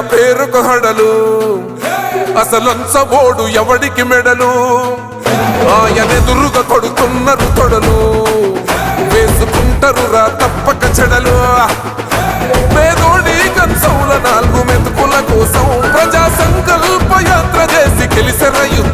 పేరుకు హడలు. అసలంచబోడు ఎవడికి మెడలు? ఆయనెదురుగా కొడుతున్నారు తొడలు వేసుకుంటారు రా తప్పక చెడలు. పేదోడి కంచౌల నాలుగు మెతుకుల కోసం ప్రజా సంకల్ప యాత్ర చేసి యుద్ధ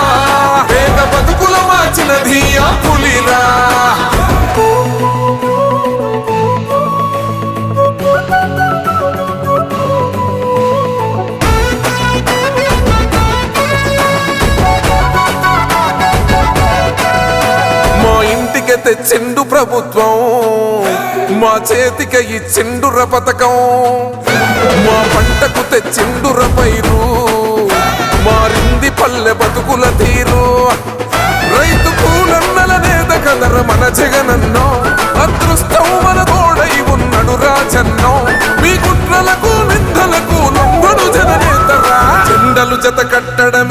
తెచ్చిండు ప్రభుత్వం. మా చేతికి ఇచ్చిండుర పథకం. మా పంటకు తెచ్చిండుర పైరు. మారింది పల్లె బతుకుల తీరు. రైతు కూలన్నల నేత కదర మన జగనన్నో. అదృష్టం మన తోడై ఉన్నడు రాజన్నో. మీ కుట్రలకు నిందలకు లొంగడు జననేతరా జెండలు జత కట్టడమే